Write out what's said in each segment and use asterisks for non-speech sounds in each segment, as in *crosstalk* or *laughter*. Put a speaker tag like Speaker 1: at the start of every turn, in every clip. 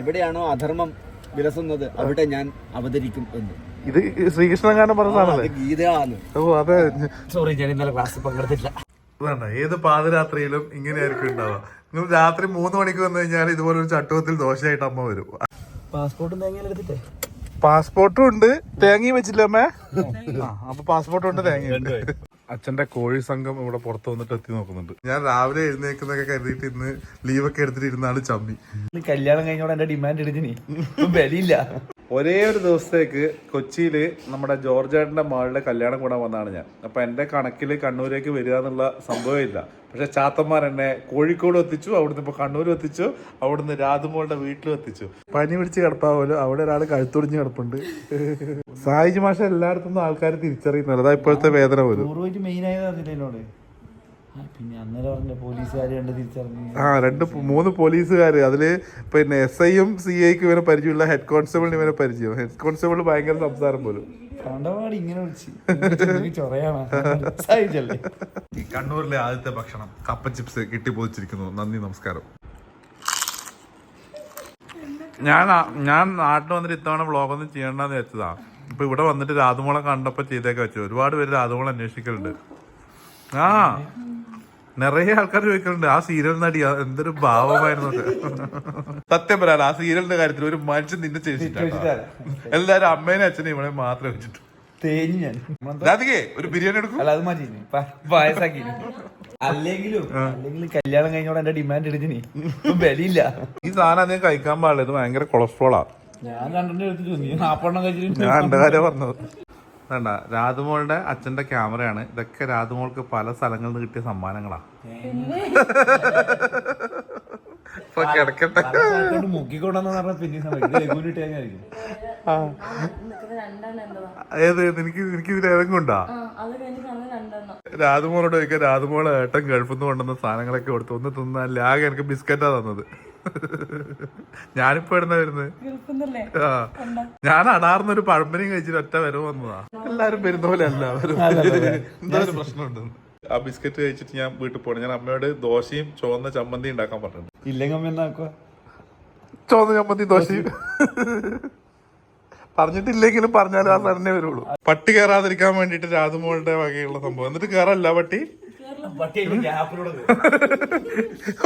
Speaker 1: എവിടെയാണോ അധർമ്മം വിലസുന്നത് അവിടെ ഞാൻ അവതരിക്കും എന്ന്.
Speaker 2: ഇത് ശ്രീകൃഷ്ണൻ പറഞ്ഞ
Speaker 1: ആ, ഗീതയാണ്
Speaker 2: ഓ അതെ.
Speaker 1: സോറി ഞാൻ ഇന്നലെ ക്ലാസ്സിൽ പങ്കെടുത്തില്ല
Speaker 2: ഏത് പാതിരാത്രിയിലും ഇങ്ങനെയായിരിക്കും ഉണ്ടാവുക. നിങ്ങൾ രാത്രി മൂന്ന് മണിക്ക് വന്നു കഴിഞ്ഞാൽ ഇതുപോലെ ഒരു ചട്ടുവത്തിൽ ദോശയായിട്ട് അമ്മ വരും.
Speaker 1: പാസ്പോർട്ടും തേങ്ങ എടുത്തിട്ടേ?
Speaker 2: പാസ്പോർട്ടും ഉണ്ട്. തേങ്ങയും വെച്ചില്ല അമ്മ? ആ അപ്പൊ പാസ്പോർട്ടും ഉണ്ട് തേങ്ങയുണ്ട്. അച്ഛന്റെ കോഴി സംഘം ഇവിടെ പുറത്ത് വന്നിട്ട് എത്തി നോക്കുന്നുണ്ട്. ഞാൻ രാവിലെ എഴുന്നേക്കുന്നൊക്കെ കരുതിയിട്ട് ഇന്ന് ലീവൊക്കെ എടുത്തിട്ട് ഇരുന്നാണ് ചമ്മി.
Speaker 1: കല്യാണം കഴിഞ്ഞോടെ എന്റെ ഡിമാൻഡ് എടുത്തിനി ബലിയില്ല.
Speaker 2: ഒരേ ഒരു ദിവസത്തേക്ക് കൊച്ചിയിൽ നമ്മുടെ ജോർജേട്ടന്റെ മകളുടെ കല്യാണം കൂടാൻ വന്നതാണ് ഞാൻ. അപ്പൊ എന്റെ കണക്കിൽ കണ്ണൂരേക്ക് വരിക എന്നുള്ള സംഭവമില്ല പക്ഷേ ചാത്തന്മാർ എന്നെ കോഴിക്കോട് എത്തിച്ചു അവിടുന്ന് ഇപ്പൊ കണ്ണൂർ എത്തിച്ചു അവിടുന്ന് രാധുമോളുടെ വീട്ടിലും എത്തിച്ചു. പനി പിടിച്ച് കിടപ്പാവല്ലോ അവിടെ ഒരാൾ കഴുത്തൊടിഞ്ഞ് കിടപ്പുണ്ട്. സായിജ് മാഷ എല്ലായിടത്തും ആൾക്കാർ തിരിച്ചറിയുന്നത് അതാ ഇപ്പോഴത്തെ വേദന വരും
Speaker 1: പൂർവമായിട്ട് മെയിൻ പിന്നെ അന്നേരം പറഞ്ഞ പോലീസുകാർ കണ്ട് തിരിച്ചറിഞ്ഞു.
Speaker 2: ആ രണ്ട് മൂന്ന് പോലീസുകാർ അതിൽ പിന്നെ എസ് ഐയും സി ഐക്ക് ഇവനെ പരിചയമുള്ള ഹെഡ് കോൺസ്റ്റബിളിന് ഇവനെ പരിചയം. ഹെഡ് കോൺസ്റ്റബിൾ ഭയങ്കര സംസാരം പോലും.
Speaker 1: കണ്ടപാട് ഇങ്ങനെ വിളിച്ച്.
Speaker 2: കണ്ണൂരിലെ ആദ്യത്തെ ഭക്ഷണം കപ്പ ചിപ്സ് കിട്ടിപ്പോച്ചിരിക്കുന്നു നന്ദി നമസ്കാരം. ഞാൻ ഞാൻ നാട്ടിൽ വന്നിട്ട് ഇത്തവണ വ്ളോഗൊന്നും ചെയ്യണ്ടെന്ന് വെച്ചതാ ഇപ്പൊ ഇവിടെ വന്നിട്ട് രാതുമോളം കണ്ടപ്പോ ചെയ്തേക്കെ വെച്ചു. ഒരുപാട് പേര് രാതുമോളം അന്വേഷിക്കലുണ്ട്. ആ. നിറയെ ആൾക്കാർ ചോദിക്കുന്നുണ്ട് ആ സീരിയൽ നടി എന്തൊരു ഭാവമായിരുന്നു. സത്യം പറയാൻ ആ സീരിയലിന്റെ കാര്യത്തിൽ ഒരു മനുഷ്യൻ നിന്നെ ചേച്ചിട്ടില്ല എല്ലാരും അമ്മേനെ അച്ഛനെ ഇവിടെ മാത്രമേ വെച്ചിട്ടു രാധികേ ഒരു ബിരിയാണി എടുക്കും.
Speaker 1: അല്ല അത് മതി പായസാക്കി അല്ലെങ്കിലും അല്ലെങ്കിലും കല്യാണം കഴിഞ്ഞോടെ എന്റെ ഡിമാൻഡ് എടുത്തിന് വിലയില്ല.
Speaker 2: ഈ സാധനം അധികം കഴിക്കാൻ പാടില്ല ഇത് ഭയങ്കര കൊളസ്ട്രോളാ
Speaker 1: ഞാൻ രണ്ടെണ്ണം എടുത്തിട്ട് നീ നാപ്പെണ്ണം കഴിച്ചിട്ട്
Speaker 2: ഞാൻ എന്റെ കാര്യം പറഞ്ഞത്. വേണ്ട. രാധുമോളുടെ അച്ഛന്റെ ക്യാമറയാണ്. ഇതൊക്കെ രാധുമോൾക്ക് പല സ്ഥലങ്ങളിൽ നിന്ന് കിട്ടിയ സമ്മാനങ്ങളാ. ഇപ്പൊ കിടക്കട്ടെ. ഏത്? നിനക്ക് ഇതിൽ ഏതെങ്കിലും ഉണ്ടാ? രാധുമോളോട് ചോദിക്കാൻ രാധുമോൾ ഏട്ടൻ ഗൾഫിൽ നിന്ന് കൊണ്ടുവന്ന സാധനങ്ങളൊക്കെ കൊടുത്തു. ഒന്ന് തിന്നാൻ ആകെ എനിക്ക് ബിസ്ക്കറ്റാ തന്നത്. ഞാനിപ്പോ ഇടുന്ന വരുന്നത് ആ. ഞാൻ അടാർന്നൊരു പഴമ്പനും കഴിച്ചിട്ട് ഒറ്റ വരവ് വന്നതാ. എല്ലാരും വരുന്ന പോലെ അല്ല എന്തോ ഒരു പ്രശ്നമുണ്ട്. ആ ബിസ്ക്കറ്റ് കഴിച്ചിട്ട് ഞാൻ വീട്ടിൽ പോകണം ഞാൻ അമ്മയോട് ദോശയും ചുവന്ന ചമ്മന്തി ഉണ്ടാക്കാൻ പറഞ്ഞു
Speaker 1: ഇല്ലെങ്കിൽ
Speaker 2: ചുവന്ന ചമ്മന്തി ദോശയും. പറഞ്ഞിട്ടില്ലെങ്കിലും പറഞ്ഞാലും ആ സാറിനെ വരുള്ളൂ. പട്ടി കയറാതിരിക്കാൻ വേണ്ടിട്ട് രാജമോളുടെ വകയുള്ള സംഭവം. എന്നിട്ട് കയറല്ല പട്ടി?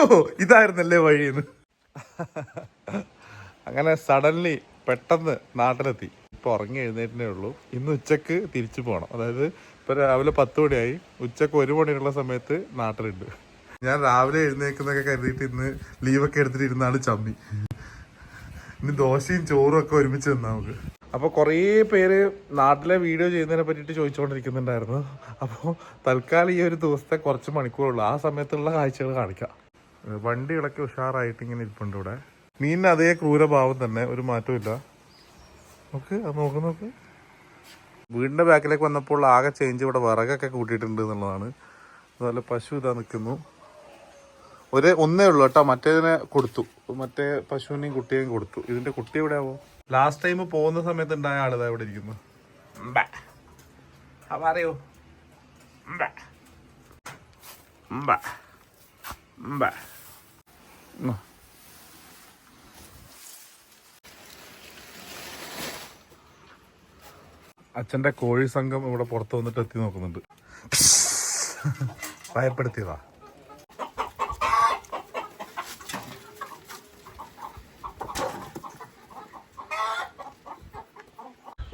Speaker 2: ഓ ഇതായിരുന്നല്ലേ വഴിന്ന് *laughs* അങ്ങനെ സഡൻലി പെട്ടെന്ന് നാട്ടിലെത്തി. ഇപ്പൊ ഉറങ്ങി എഴുന്നേറ്റേ ഉള്ളൂ. ഇന്ന് ഉച്ചയ്ക്ക് തിരിച്ചു പോകണം അതായത് ഇപ്പൊ രാവിലെ പത്ത് മണിയായി. ഉച്ചയ്ക്ക് ഒരു മണിയുള്ള സമയത്ത് നാട്ടിലുണ്ട്. ഞാൻ രാവിലെ എഴുന്നേക്കുന്നൊക്കെ കരുതിയിട്ട് ഇന്ന് ലീവൊക്കെ എടുത്തിട്ട് ഇരുന്നാണ് ചമ്മി. ഇനി ദോശയും ചോറും ഒക്കെ ഒരുമിച്ച് നിന്നാ നമുക്ക്. അപ്പോൾ കുറേ പേര് നാട്ടിലെ വീഡിയോ ചെയ്യുന്നതിനെ പറ്റിയിട്ട് ചോദിച്ചുകൊണ്ടിരിക്കുന്നുണ്ടായിരുന്നു. അപ്പോൾ തൽക്കാലം ഈ ഒരു ദിവസത്തെ കുറച്ച് മണിക്കൂറുള്ളൂ. ആ സമയത്തുള്ള കാഴ്ചകൾ കാണിക്കാം. വണ്ടികളൊക്കെ ഉഷാറായിട്ട് ഇങ്ങനെ ഇരിപ്പുണ്ട് ഇവിടെ. മീനിന് അതേ ക്രൂരഭാവം തന്നെ ഒരു മാറ്റമില്ല നോക്ക് അത് നോക്ക് നോക്ക്. വീടിന്റെ ബാക്കിലേക്ക് വന്നപ്പോൾ ആകെ ചേഞ്ച് ഇവിടെ വിറകൊക്കെ കൂട്ടിയിട്ടുണ്ട് എന്നുള്ളതാണ്. അതുപോലെ പശു ഇതാ നിൽക്കുന്നു. ഒരു ഒന്നേ ഉള്ളൂ കേട്ടോ. മറ്റേതിനെ കൊടുത്തു. മറ്റേ പശുവിനെയും കുട്ടിയെയും കൊടുത്തു. ഇതിന്റെ കുട്ടി എവിടെ ആവോ ലാസ്റ്റ് ടൈം പോകുന്ന സമയത്ത് ഉണ്ടായ ആളിതാ ഇവിടെ ഇരിക്കുന്നു. അറിയോ ബാ. ബാ. ഉമ്പ. അച്ഛന്റെ കോഴി സംഘം ഇവിടെ പുറത്ത് വന്നിട്ട് എത്തി നോക്കുന്നുണ്ട്. *laughs* ഭയപ്പെടുത്തിയതാ.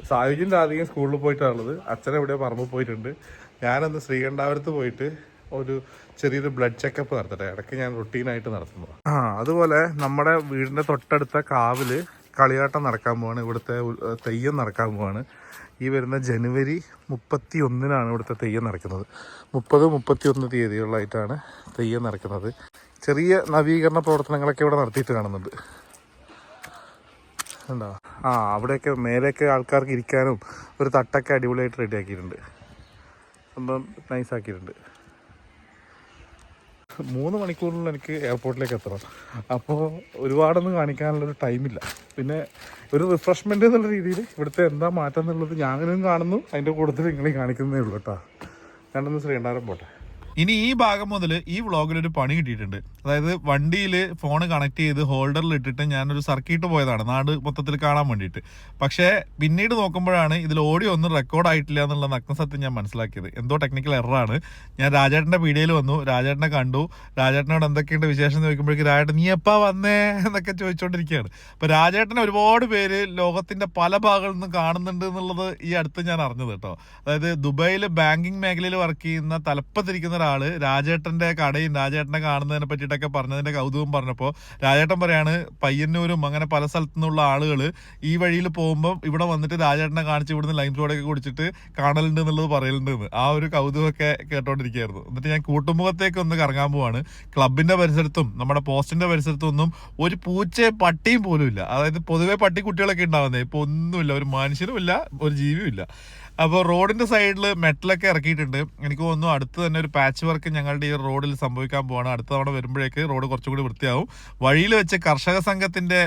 Speaker 2: സായുജിന്റെ അധികം സ്കൂളിൽ പോയിട്ടാണുള്ളത്. അച്ഛൻ എവിടെയോ പറമ്പ് പോയിട്ടുണ്ട്. ഞാനന്ന് ശ്രീകണ്ഠാപുരത്ത് പോയിട്ട് ഒരു ചെറിയൊരു ബ്ലഡ് ചെക്കപ്പ് നടത്തട്ടെ. ഇടയ്ക്ക് ഞാൻ റൊട്ടീനായിട്ട് നടത്തുന്നു ആ അതുപോലെ നമ്മുടെ വീടിന്റെ തൊട്ടടുത്ത കാവിൽ കളിയാട്ടം നടക്കാൻ പോവാണ്. ഇവിടുത്തെ തെയ്യം നടക്കാൻ പോവാണ്. ഈ വരുന്ന ജനുവരി മുപ്പത്തി ഒന്നിനാണ് ഇവിടുത്തെ തെയ്യം നടക്കുന്നത്. മുപ്പത് മുപ്പത്തി ഒന്ന് തീയതികളിലായിട്ടാണ് തെയ്യം നടക്കുന്നത്. ചെറിയ നവീകരണ പ്രവർത്തനങ്ങളൊക്കെ ഇവിടെ നടത്തിയിട്ട് കാണുന്നുണ്ട്. ഉണ്ടോ ആ അവിടെയൊക്കെ മേലെയൊക്കെ ആൾക്കാർക്ക് ഇരിക്കാനും ഒരു തട്ടൊക്കെ അടിപൊളിയായിട്ട് റെഡിയാക്കിയിട്ടുണ്ട് സംഭവം നൈസ് ആക്കിയിട്ടുണ്ട്. മൂന്ന് മണിക്കൂറിനുള്ളിൽ എനിക്ക് എയർപോർട്ടിലേക്ക് എത്തണം. അപ്പോൾ ഒരുപാടൊന്നും കാണിക്കാനുള്ളൊരു ടൈമില്ല. പിന്നെ ഒരു റിഫ്രഷ്മെന്റ് എന്നുള്ള രീതിയിൽ ഇവിടുത്തെ എന്താ മാറ്റം എന്നുള്ളത് ഞാനും കാണുന്നു. അതിന്റെ കൂട്ടത്തിൽ നിങ്ങളെയും കാണിക്കുന്നേ ഉള്ളൂ കേട്ടോ. ഞാനൊന്ന് ശ്രീകണ്ഠാരം പോട്ടെ. ഇനി ഈ ഭാഗം മുതൽ ഈ വ്ളോഗിൽ ഒരു പണി കിട്ടിയിട്ടുണ്ട്. അതായത് വണ്ടിയിൽ ഫോൺ കണക്ട് ചെയ്ത് ഹോൾഡറിൽ ഇട്ടിട്ട് ഞാനൊരു സർക്കിട്ട് പോയതാണ്. നാട് മൊത്തത്തിൽ കാണാൻ വേണ്ടിയിട്ട്. പക്ഷേ പിന്നീട് നോക്കുമ്പോഴാണ് ഇതിൽ ഓഡിയോ ഒന്നും റെക്കോർഡ് ആയിട്ടില്ല എന്നുള്ള നഗ്ന സത്യം ഞാൻ മനസ്സിലാക്കിയത്. എന്തോ ടെക്നിക്കൽ എററാണ് ഞാൻ രാജേട്ടന്റെ പീഡിയയിൽ വന്നു. രാജേട്ടനെ കണ്ടു. രാജേട്ടനോട് എന്തൊക്കെയുണ്ട് വിശേഷം ചോദിക്കുമ്പോഴേക്ക് രാജേട്ടൻ നീ എപ്പാ വന്നേ? എന്നൊക്കെ ചോദിച്ചുകൊണ്ടിരിക്കുകയാണ് അപ്പോൾ രാജേട്ടനെ ഒരുപാട് പേര് ലോകത്തിന്റെ പല ഭാഗങ്ങളിൽ നിന്നും കാണുന്നുണ്ട് എന്നുള്ളത് ഈ അടുത്ത് ഞാൻ അറിഞ്ഞത് കേട്ടോ. അതായത് ദുബായിൽ ബാങ്കിങ് മേഖലയിൽ വർക്ക് ചെയ്യുന്ന തലപ്പത്തിരിക്കുന്ന ഒരാൾ രാജേട്ടന്റെ കടയും രാജേട്ടനെ കാണുന്നതിനെ പറ്റിയിട്ടൊക്കെ പറഞ്ഞതിന്റെ കൗതുകം പറഞ്ഞപ്പോൾ രാജേട്ടൻ പറയാണ് പയ്യന്നൂരും അങ്ങനെ പല സ്ഥലത്തു നിന്നുള്ള ആളുകൾ ഈ വഴിയിൽ പോകുമ്പോൾ ഇവിടെ വന്നിട്ട് രാജേട്ടനെ കാണിച്ച് ഇവിടുന്ന് ലൈൻ സോഡൊക്കെ കുടിച്ചിട്ട് കാണലുണ്ട് എന്നുള്ളത് പറയലുണ്ട് ആ ഒരു കൗതുകമൊക്കെ കേട്ടോണ്ടിരിക്കുകയായിരുന്നു. എന്നിട്ട് ഞാൻ കൂട്ടുമുഖത്തേക്ക് ഒന്ന് കറങ്ങാൻ പോവാണ്. ക്ലബിന്റെ പരിസരത്തും നമ്മുടെ പോസ്റ്റിന്റെ പരിസരത്തും ഒന്നും ഒരു പൂച്ച പട്ടിയും പോലും ഇല്ല അതായത് പൊതുവെ പട്ടി കുട്ടികളൊക്കെ ഉണ്ടാവുന്നേ. ഇപ്പൊ ഒന്നുമില്ല. ഒരു മനുഷ്യനും ഇല്ല ഒരു ജീവിയും ഇല്ല അപ്പോൾ റോഡിന്റെ സൈഡിൽ മെറ്റലൊക്കെ ഇറക്കിയിട്ടുണ്ട്. എനിക്ക് തോന്നുന്നു അടുത്ത് തന്നെ ഒരു പാച്ച് വർക്ക് ഞങ്ങളുടെ ഈ റോഡിൽ സംഭവിക്കാൻ പോവാണ്. അടുത്ത തവണ വരുമ്പോഴേക്ക് റോഡ് കുറച്ചും കൂടി വൃത്തിയാവും. വഴിയിൽ വെച്ച് കർഷക സംഘത്തിന്റെ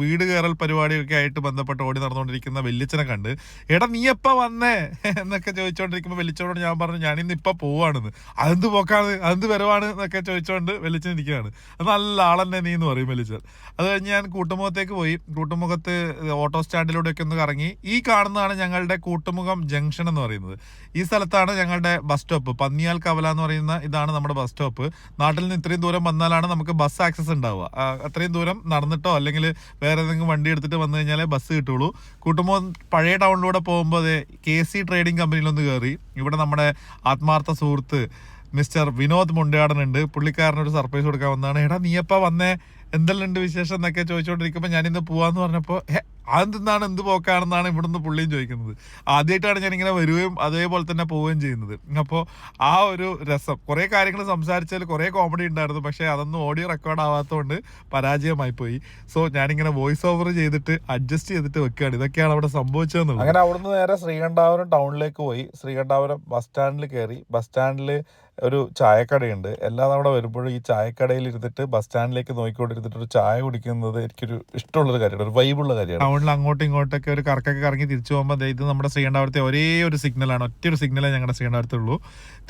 Speaker 2: വീട് കയറൽ പരിപാടിയൊക്കെ ആയിട്ട് ബന്ധപ്പെട്ട് ഓടി നടന്നുകൊണ്ടിരിക്കുന്ന വെല്ലിച്ചനെ കണ്ട് എടാ നീ എപ്പ വന്നേ? എന്നൊക്കെ ചോദിച്ചുകൊണ്ടിരിക്കുമ്പോൾ വെല്ലിച്ചോട് ഞാൻ പറഞ്ഞു ഞാനിന്ന് ഇപ്പോൾ പോവാണെന്ന്. അതെന്ത് പോക്കാണ്? അതെന്ത് വരവാണ്? എന്നൊക്കെ ചോദിച്ചുകൊണ്ട് വെല്ലിച്ചൻ ഇരിക്കുകയാണ് അത് നല്ല ആളെന്നെ നീ? എന്ന് പറയും വെല്ലിച്ചൻ. അത് കഴിഞ്ഞ് ഞാൻ കൂട്ടുമുഖത്തേക്ക് പോയി. കൂട്ടുമുഖത്ത് ഓട്ടോ സ്റ്റാൻഡിലൂടെയൊക്കെ ഒന്ന് കറങ്ങി. ഈ കാണുന്നതാണ് ഞങ്ങളുടെ കൂട്ടുമുഖം ജംഗ്ഷൻ എന്ന് പറയുന്നത്. ഈ സ്ഥലത്താണ് ഞങ്ങളുടെ ബസ് സ്റ്റോപ്പ് പന്നിയാൽ കവല എന്ന് പറയുന്ന ഇതാണ് നമ്മുടെ ബസ് സ്റ്റോപ്പ് നാട്ടിൽ നിന്ന് ഇത്രയും ദൂരം വന്നാലാണ് നമുക്ക് ബസ് ആക്സസ് ഉണ്ടാവുക. അത്രയും ദൂരം നടന്നിട്ടോ അല്ലെങ്കിൽ വേറെ ഏതെങ്കിലും വണ്ടി എടുത്തിട്ട് വന്നു കഴിഞ്ഞാലേ ബസ് കിട്ടുള്ളൂ. കൂട്ടുമ്പോൾ പഴയ ടൗണിലൂടെ പോകുമ്പോൾ കെ സി ട്രേഡിംഗ് കമ്പനിയിലൊന്ന് കയറി ഇവിടെ നമ്മുടെ ആത്മാർത്ഥ സുഹൃത്ത് മിസ്റ്റർ വിനോദ് മുണ്ടയാടൻ ഉണ്ട്. പുള്ളിക്കാരനൊരു സർപ്രൈസ് കൊടുക്കാൻ വന്നതാണ്. എടാ നീയപ്പ വന്നേ? എന്തെല്ലാം ഉണ്ട് വിശേഷം എന്നൊക്കെ ചോദിച്ചുകൊണ്ടിരിക്കുമ്പോൾ ഞാൻ ഇന്ന് പോവാന്ന് പറഞ്ഞപ്പോൾ അതെന്താണ് എന്ത് പോക്കാണെന്നാണ് ഇവിടുന്ന് പുള്ളിയും ചോദിക്കുന്നത്. ആദ്യമായിട്ടാണ് ഞാനിങ്ങനെ വരികയും അതേപോലെ തന്നെ പോവുകയും ചെയ്യുന്നത്. അപ്പോൾ ആ ഒരു രസം. കുറേ കാര്യങ്ങൾ സംസാരിച്ചാൽ കുറേ കോമഡി ഉണ്ടായിരുന്നു പക്ഷേ അതൊന്നും ഓഡിയോ റെക്കോർഡ് ആവാത്തതുകൊണ്ട് പരാജയമായി പോയി. സോ ഞാനിങ്ങനെ വോയിസ് ഓവർ ചെയ്തിട്ട് അഡ്ജസ്റ്റ് ചെയ്തിട്ട് വെക്കുകയാണ്. ഇതൊക്കെയാണ് അവിടെ സംഭവിച്ചതെന്നുള്ളത്. അങ്ങനെ അവിടുന്ന് നേരെ ശ്രീകണ്ഠാപുരം ടൗണിലേക്ക് പോയി. ശ്രീകണ്ഠാപുരം ബസ് സ്റ്റാൻഡിൽ കയറി ബസ് സ്റ്റാൻഡിൽ ഒരു ചായക്കടയുണ്ട്. എല്ലാ തവണ വരുമ്പോഴും ഈ ചായക്കടയിൽ ഇരുന്നിട്ട് ബസ് സ്റ്റാൻഡിലേക്ക് നോക്കിക്കൊണ്ടിരുന്നിട്ട് ഒരു ചായ കുടിക്കുന്നത് എനിക്കൊരു ഇഷ്ടമുള്ളൊരു കാര്യമാണ്. ഒരു വൈബുള്ള കാര്യമാണ്. ടൗണിൽ അങ്ങോട്ടും ഇങ്ങോട്ടൊക്കെ ഒരു കറക്കൊക്കെ കറങ്ങി തിരിച്ചു പോകുമ്പോൾ ഇത് നമ്മുടെ ശ്രീകണ്ഠാപുരത്തെ ഒരേ ഒരു സിഗ്നലാണ് ഒറ്റ ഒരു സിഗ്നലേ ഞങ്ങളുടെ ശ്രീകണ്ഠാപുരത്തുള്ളൂ.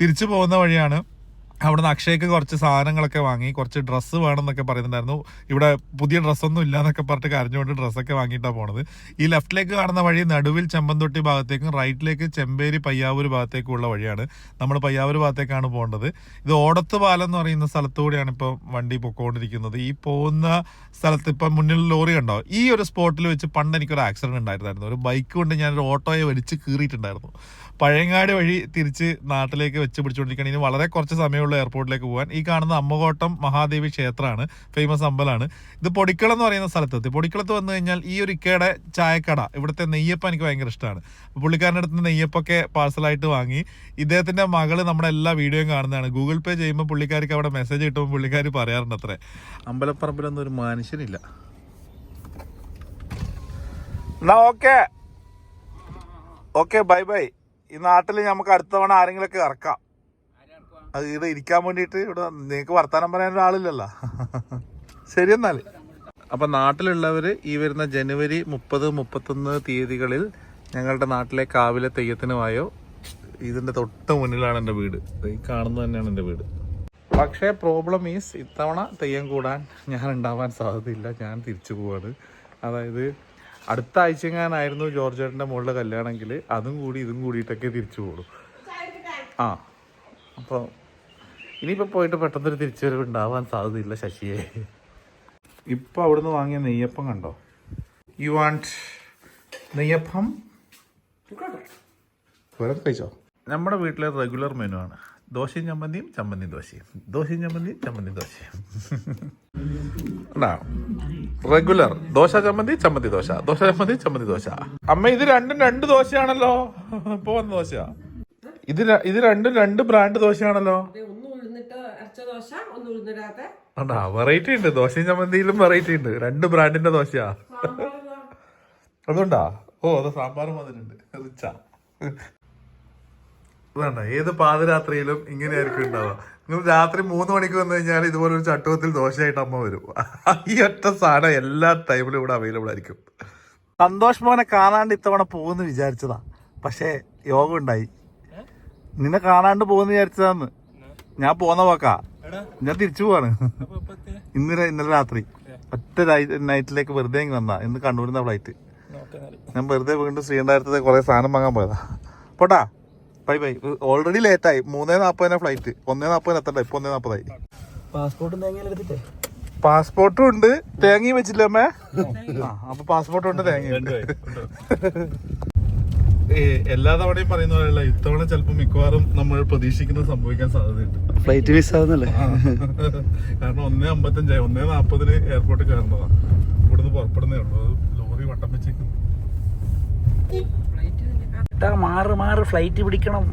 Speaker 2: തിരിച്ചു പോകുന്ന വഴിയാണ് അവിടുന്ന് അക്ഷയ്ക്ക് കുറച്ച് സാധനങ്ങളൊക്കെ വാങ്ങി കുറച്ച് ഡ്രസ്സ് വേണമെന്നൊക്കെ പറയുന്നുണ്ടായിരുന്നു. ഇവിടെ പുതിയ ഡ്രസ്സൊന്നും ഇല്ല എന്നൊക്കെ പറഞ്ഞിട്ട് കരഞ്ഞുകൊണ്ട് ഡ്രസ്സൊക്കെ വാങ്ങിയിട്ടാണ് പോണത്. ഈ ലെഫ്റ്റിലേക്ക് കാണുന്ന വഴി നടുവിൽ ചെമ്പന്തൊട്ടി ഭാഗത്തേക്കും റൈറ്റിലേക്ക് ചെമ്പേരി പയ്യാവൂർ ഭാഗത്തേക്കും ഉള്ള വഴിയാണ് നമ്മൾ പയ്യാവൂർ ഭാഗത്തേക്കാണ് പോകേണ്ടത്. ഇത് ഓടത്ത് പാലം എന്ന് പറയുന്ന സ്ഥലത്തുകൂടിയാണ് ഇപ്പോൾ വണ്ടി പൊക്കോണ്ടിരിക്കുന്നത്. ഈ പോകുന്ന സ്ഥലത്ത് ഇപ്പം മുന്നിൽ ലോറി കണ്ടോ? ഈ ഒരു സ്പോട്ടിൽ വെച്ച് പണ്ട് എനിക്കൊരു ആക്സിഡന്റ് ഉണ്ടായിരുന്നു ഒരു ബൈക്ക് കൊണ്ട് ഞാനൊരു ഓട്ടോയെ വലിച്ച് കീറിയിട്ടുണ്ടായിരുന്നു. പഴയങ്ങാട് വഴി തിരിച്ച് നാട്ടിലേക്ക് വെച്ച് പിടിച്ചുകൊണ്ടിരിക്കുകയാണ്. ഇനി വളരെ കുറച്ച് സമയമുള്ള എയർപോർട്ടിലേക്ക് പോകാൻ ഈ കാണുന്ന അമ്മകോട്ടം മഹാദേവി ക്ഷേത്രമാണ്. ഫേമസ് അമ്പലമാണ്. ഇത് പൊടിക്കളം എന്ന് പറയുന്ന സ്ഥലത്തെത്തി. പൊടിക്കളത്ത് വന്നു കഴിഞ്ഞാൽ ഈ ഒരു ഇക്കയുടെ ചായക്കട ഇവിടുത്തെ നെയ്യപ്പം എനിക്ക് ഭയങ്കര ഇഷ്ടമാണ്. പുള്ളിക്കാരന്റെ അടുത്ത് നെയ്യപ്പൊക്കെ പാഴ്സലായിട്ട് വാങ്ങി. ഇദ്ദേഹത്തിന്റെ മകൾ നമ്മുടെ എല്ലാ വീഡിയോയും കാണുന്നതാണ്. ഗൂഗിൾ പേ ചെയ്യുമ്പോൾ പുള്ളിക്കാർക്ക് അവിടെ മെസ്സേജ് കിട്ടുമ്പോൾ പുള്ളിക്കാർ പറയാറുണ്ട് അത്രേ അമ്പലപ്പറമ്പിലൊന്നും ഒരു മനുഷ്യനില്ല. എന്നാ ഓക്കെ ഓക്കെ ബൈ ബൈ ഈ നാട്ടിൽ നമുക്ക് അടുത്ത തവണ ആരെങ്കിലൊക്കെ ഇറക്കാം. അത് ഇവിടെ ഇരിക്കാൻ വേണ്ടിയിട്ട് ഇവിടെ നിങ്ങൾക്ക് വർത്താനം പറയാൻ ഒരാളില്ലല്ലോ. ശരി എന്നാൽ അപ്പം നാട്ടിലുള്ളവർ ഈ വരുന്ന ജനുവരി മുപ്പത് മുപ്പത്തൊന്ന് തീയതികളിൽ ഞങ്ങളുടെ നാട്ടിലെ കാവിലെ തെയ്യത്തിനുമായോ ഇതിന്റെ തൊട്ട് മുന്നിലാണ് എന്റെ വീട്. ഈ കാണുന്നത് തന്നെയാണ് എന്റെ വീട്. പക്ഷേ പ്രോബ്ലം ഈസ് ഇത്തവണ തെയ്യം കൂടാൻ ഞാൻ ഉണ്ടാവാൻ സാധ്യതയില്ല. ഞാൻ തിരിച്ചു പോവാണ്. അതായത് അടുത്ത ആഴ്ചങ്ങാനായിരുന്നു ജോർജേട്ടന്റെ മുകളിലെ കല്യാണമെങ്കിൽ അതും കൂടി ഇതും കൂടിയിട്ടൊക്കെ തിരിച്ചു പോകും ആ. അപ്പോൾ ഇനിയിപ്പോൾ പോയിട്ട് പെട്ടെന്നൊരു തിരിച്ചുവരവ് ഉണ്ടാവാൻ സാധ്യതയില്ല ശശിയെ. ഇപ്പോൾ അവിടുന്ന് വാങ്ങിയ നെയ്യപ്പം കണ്ടോ? You want neyyappam? വേറെ കഴിച്ചോ? നമ്മുടെ വീട്ടിലെ റെഗുലർ മെനു ആണ്. ദോശയും ചമ്മന്തിയും ചമ്മന്തി ദോശയും. ദോശയും ചമ്മന്തിയും ചമ്മന്തി ദോശയും. റെഗുലർ ദോശ ചമ്മന്തി ചമ്മന്തി ദോശ. ദോശ ചമ്മന്തി ചമ്മന്തി ദോശ. അമ്മ ഇത് രണ്ടും രണ്ട് ദോശയാണല്ലോ. ഇപ്പൊ വന്ന ദോശ. ഇത് ഇത് രണ്ടും രണ്ട് ബ്രാൻഡ് ദോശയാണല്ലോ
Speaker 3: ഇത് ഒന്ന് ഉഴുന്നിട്ട് അരച്ച ദോശ ഒന്ന് ഉഴുന്നിടാത്ത
Speaker 2: ആണ്ടാ വെറൈറ്റി ഉണ്ട്. ദോശയും ചമ്മന്തിയിലും വെറൈറ്റി ഉണ്ട്. രണ്ട് ബ്രാൻഡിന്റെ ദോശയാ. അതുകൊണ്ടാ? ഓ അത് സാമ്പാറും മതിണ്ട് റിച്ചാ വേണ്ട ഏത് പാതിരാത്രിയിലും ഇങ്ങനെയായിരിക്കും ഉണ്ടാവുക. നിങ്ങൾ രാത്രി മൂന്ന് മണിക്ക് വന്നു കഴിഞ്ഞാൽ ഇതുപോലെ ഒരു ചട്ടുവത്തിൽ ദോശയായിട്ട് അമ്മ വരും. ഈ ഒറ്റ സാധനം എല്ലാ ടൈമിലും ഇവിടെ അവൈലബിൾ ആയിരിക്കും. സന്തോഷ് മോനെ കാണാണ്ട് ഇത്തവണ പോകുമെന്ന് വിചാരിച്ചതാ. പക്ഷേ യോഗം ഉണ്ടായി. നിന്നെ കാണാണ്ട് പോകുമെന്ന് വിചാരിച്ചതാന്ന്. ഞാൻ പോന്ന പോക്കാ. ഞാൻ തിരിച്ചു പോവാണ്. ഇന്ന് ഇന്നലെ രാത്രി. ഒറ്റ നൈറ്റിലേക്ക് വെറുതെ ഇങ്ങ് വന്നാ. ഇന്ന് കണ്ണൂരിന്ന ഫ്ലൈറ്റ് ഞാൻ വെറുതെ വീണ്ടും ശ്രീകണ്ഠാരത്തെ കുറെ സാധനം വാങ്ങാൻ പോയതാ. പോട്ടാ. ബൈ ബൈ ഓൾറെഡി ലേറ്റ് ആയി. മൂന്നേ നാപ്പതിനാ ഫ്ലൈറ്റ് ഒന്നേ നാപ്പതിന് എത്തണ്ട? ഇപ്പൊ ഒന്നേ നാപ്പതായി.
Speaker 1: പാസ്പോർട്ടും
Speaker 2: പാസ്പോർട്ടും ഉണ്ട്. തേങ്ങയും വെച്ചില്ല അമ്മേ? അപ്പൊ പാസ്പോർട്ടും ഉണ്ട് തേങ്ങയും ഉണ്ട്. എല്ലാ തവണയും പറയുന്ന പോലെയല്ല ഇത്തവണ ചിലപ്പോൾ മിക്കവാറും നമ്മൾ പ്രതീക്ഷിക്കുന്നത് സംഭവിക്കാൻ സാധ്യതയുണ്ട്.
Speaker 1: ഫ്ലൈറ്റ് മിസ് ആവുന്നല്ലേ
Speaker 2: കാരണം ഒന്നേ അമ്പത്തഞ്ചായി ഒന്നേ നാപ്പതിന് എയർപോർട്ടിൽ കയറേണ്ടതാ. ഇവിടുന്ന് പുറപ്പെടുന്നേ ഉള്ളൂ. ലോറി വട്ടം വെച്ചേക്കുന്നു.
Speaker 1: മാറ് മാറ് ഫ്ലൈറ്റ് പിടിക്കണം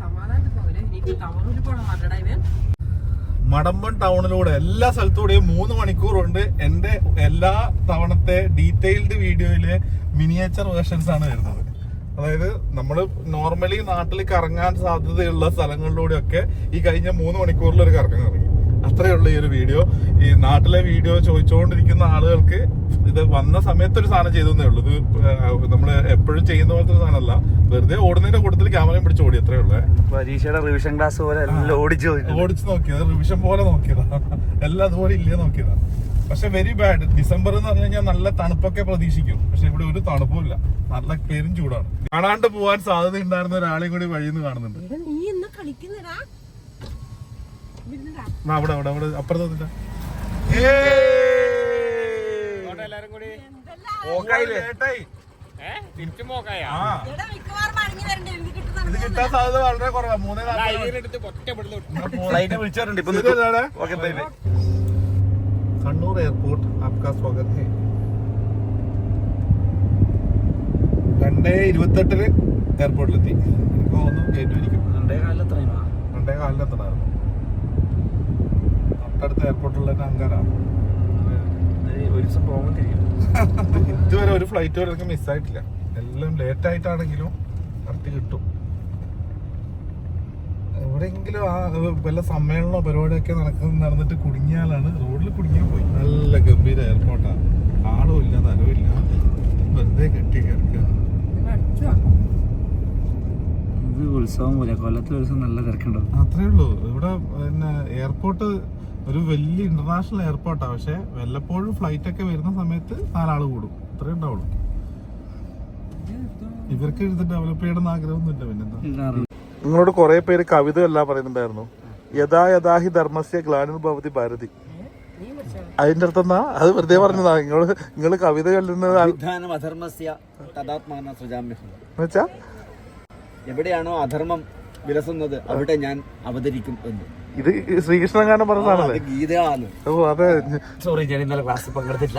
Speaker 3: സമാധാനത്തിൽ പോകലേ എനിക്ക് ടൗണിൽ പോകണം മാറ്റടാ ഇവൻ
Speaker 2: മടമ്പൻ ടൗണിലൂടെ എല്ലാ സ്ഥലത്തൂടെയും മൂന്ന് മണിക്കൂറുണ്ട്. എന്റെ എല്ലാ തവണത്തെ ഡീറ്റെയിൽഡ് വീഡിയോയിലെ മിനിയേച്ചർ വേർഷൻസ് ആണ് വരുന്നത്. അതായത് നമ്മൾ നോർമലി നാട്ടിൽ കറങ്ങാൻ സാധ്യതയുള്ള സ്ഥലങ്ങളിലൂടെയൊക്കെ ഈ കഴിഞ്ഞ മൂന്ന് മണിക്കൂറിൽ ഒരു കറക്കം കറങ്ങി അത്രയേ ഉള്ളൂ ഈ ഒരു വീഡിയോ. ഈ നാട്ടിലെ വീഡിയോ ചോദിച്ചുകൊണ്ടിരിക്കുന്ന ആളുകൾക്ക് ഇത് വന്ന സമയത്ത് ഒരു സാധനം ചെയ്തേ ഉള്ളൂ. ഇത് നമ്മൾ എപ്പോഴും ചെയ്യുന്ന പോലത്തെ ഒരു സാധനമല്ല. വെറുതെ ഓടുന്നതിന്റെ കൂട്ടത്തിൽ ക്യാമറയും പിടിച്ച് ഓടി അത്രേ ഉള്ളൂ.
Speaker 1: പരീക്ഷയുടെ റിവിഷൻ ക്ലാസ് പോലെ ഓടിച്ച്
Speaker 2: നോക്കിയത്. റിവിഷൻ പോലെ നോക്കിയതാ. എല്ലാം അതുപോലെ ഇല്ലേ നോക്കിയതാ. പക്ഷെ വെരി ബാഡ് ഡിസംബർ എന്ന് പറഞ്ഞു കഴിഞ്ഞാൽ നല്ല തണുപ്പൊക്കെ പ്രതീക്ഷിക്കും. പക്ഷെ ഇവിടെ ഒരു തണുപ്പും ഇല്ല. നല്ല പേരും ചൂടാണ്. കാണാണ്ട് പോവാൻ സാധ്യത ഉണ്ടായിരുന്ന ഒരാളെയും കൂടി വഴിയിൽ നിന്ന് കാണുന്നുണ്ട്
Speaker 3: എടാ, നീ ഇന്ന് കളിക്കുന്നടാ ഇരുന്നടാ.
Speaker 2: ആ, അവിടെ അവിടെ അവിടെ അപ്പുറത്തെ
Speaker 3: എടാ, മിക്കവാറും അഴിഞ്ഞ് വരണ്ട, എനിക്ക് കിട്ടുന്ന
Speaker 2: ഇത് കിട്ടാൻ സാധ്യത വളരെ കുറവാ. മൂന്നേ
Speaker 1: ഫ്ലൈറ്റ് വിളിച്ചിട്ടുണ്ട് ഇപ്പൊ okay bye bye
Speaker 2: Kannur airport. ആപ്കാ സ്വാഗത്. ഹേ രണ്ടേ ഇരുപത്തെട്ടിന് എയർപോർട്ടിലെത്തി. എനിക്ക് തോന്നുന്നു കയറ്റുമായിരിക്കും
Speaker 1: രണ്ടേ കാലത്ത്
Speaker 2: രണ്ടേ കാലിലെത്തണമായിരുന്നു. തൊട്ടടുത്ത എയർപോർട്ടിലുള്ള അങ്കാരാണ്
Speaker 1: ഒരു ദിവസം പോകുമ്പോൾ *laughs*
Speaker 2: ഇതുവരെ ഒരു ഫ്ലൈറ്റ് വരെ എനിക്ക് മിസ്സായിട്ടില്ല എല്ലാം ലേറ്റ് ആയിട്ടാണെങ്കിലും കറക്റ്റ് കിട്ടും. എവിടെയെങ്കിലും ആ വല്ല സമ്മേളനമോ പരിപാടിയൊക്കെ നടക്കുന്ന നടന്നിട്ട് കുടുങ്ങിയാലാണ് റോഡിൽ കുടുങ്ങിയാൽ പോയി. നല്ല ഗംഭീര എയർപോർട്ടാണ് ആളും ഇല്ല നനവും ഇല്ല. വെറുതെ കെട്ടി കിടക്കുക?
Speaker 1: ഇത് ഉത്സവം പോലെ കൊല്ലത്തെ ദിവസം നല്ല തിരക്കുണ്ടാവും.
Speaker 2: അത്രേ ഉള്ളൂ. ഇവിടെ പിന്നെ എയർപോർട്ട് ഒരു വലിയ ഇന്റർനാഷണൽ എയർപോർട്ടാണ് പക്ഷെ വല്ലപ്പോഴും ഫ്ലൈറ്റ് ഒക്കെ വരുന്ന സമയത്ത് നാലാൾ കൂടും. അത്രേ ഉണ്ടാവുള്ളൂ. ഇവർക്ക് ഇത് ഡെവലപ്പ് ചെയ്യണമെന്ന് ആഗ്രഹമൊന്നുമില്ല. പിന്നെന്താ? നിങ്ങളോട് കുറെ പേര് കവിത എല്ലാം പറയുന്നുണ്ടായിരുന്നു. യഥാ യഥാഹി ധർമ്മസ്യ ഗ്ലാനു ഭവതി ഭാരതി. അതിന്റെ അർത്ഥം എന്നാ അത് വെറുതെ പറഞ്ഞതാ. നിങ്ങൾ നിങ്ങൾ കവിത ചൊല്ലുന്നത്
Speaker 4: എവിടെയാണോ അധർമ്മം വിലസുന്നത് അവിടെ ഞാൻ അവതരിക്കും എന്ന്.
Speaker 2: ഇത് ശ്രീകൃഷ്ണൻ കാരണം
Speaker 4: പറഞ്ഞ സാധനം
Speaker 2: ഓ അതെ.
Speaker 1: സോറി ഞാൻ ഇന്നലെ ക്ലാസ്സിൽ പങ്കെടുത്തില്ല.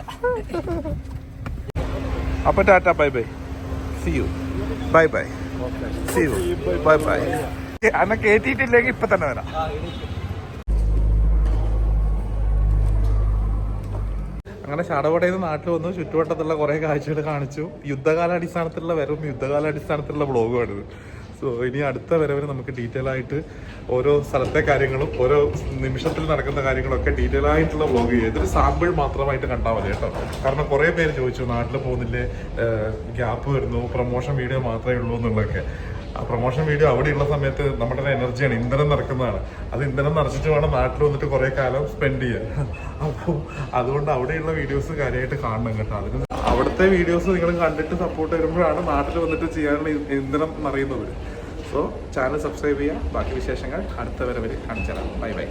Speaker 2: അപ്പൊ tata bye bye. See you bye bye. See you bye bye. അന്നെ കേട്ടിട്ടില്ലെങ്കിൽ ഇപ്പൊ തന്നെ വരാം. അങ്ങനെ ചടപടയിൽ നിന്ന് നാട്ടിൽ വന്നു. ചുറ്റുവട്ടത്തുള്ള കുറെ കാഴ്ചകൾ കാണിച്ചു. യുദ്ധകാലാടിസ്ഥാനത്തിലുള്ള വെറും യുദ്ധകാലാടിസ്ഥാനത്തിലുള്ള ബ്ലോഗുമാണിത് സോ ഇനി അടുത്ത വരവിന് നമുക്ക് ഡീറ്റെയിൽ ആയിട്ട് ഓരോ സ്ഥലത്തെ കാര്യങ്ങളും ഓരോ നിമിഷത്തിൽ നടക്കുന്ന കാര്യങ്ങളൊക്കെ ഡീറ്റെയിൽ ആയിട്ടുള്ള വ്ലോഗ് ചെയ്യുക ഇതൊരു സാമ്പിൾ മാത്രമായിട്ട് കണ്ടാൽ മതി കേട്ടോ. കാരണം കുറേ പേര് ചോദിച്ചു നാട്ടിൽ പോകുന്നില്ലേ? ഗ്യാപ്പ് വരുന്നു. പ്രൊമോഷൻ വീഡിയോ മാത്രമേ ഉള്ളൂ എന്നുള്ളതൊക്കെ. ആ പ്രൊമോഷൻ വീഡിയോ അവിടെയുള്ള സമയത്ത് നമ്മുടെ എനർജിയാണ് ഇന്ധനം നടക്കുന്നതാണ് അത് ഇന്ധനം നിറച്ചിട്ട് വേണം നാട്ടിൽ വന്നിട്ട് കുറേ കാലം സ്പെൻഡ് ചെയ്യാൻ. അപ്പോൾ അതുകൊണ്ട് അവിടെയുള്ള വീഡിയോസ് കാര്യമായിട്ട് കാണണം കേട്ടോ. അതിന് അവിടുത്തെ വീഡിയോസ് നിങ്ങൾ കണ്ടിട്ട് സപ്പോർട്ട് വരുമ്പോഴാണ് നാട്ടിൽ വന്നിട്ട് ചെയ്യാനുള്ള ഇന്ധനം നിറയുന്നത്. സോ ചാനൽ സബ്സ്ക്രൈബ് ചെയ്യുക. ബാക്കി വിശേഷങ്ങൾ അടുത്ത വരെ കാണിച്ചു തരാം ബൈ ബൈ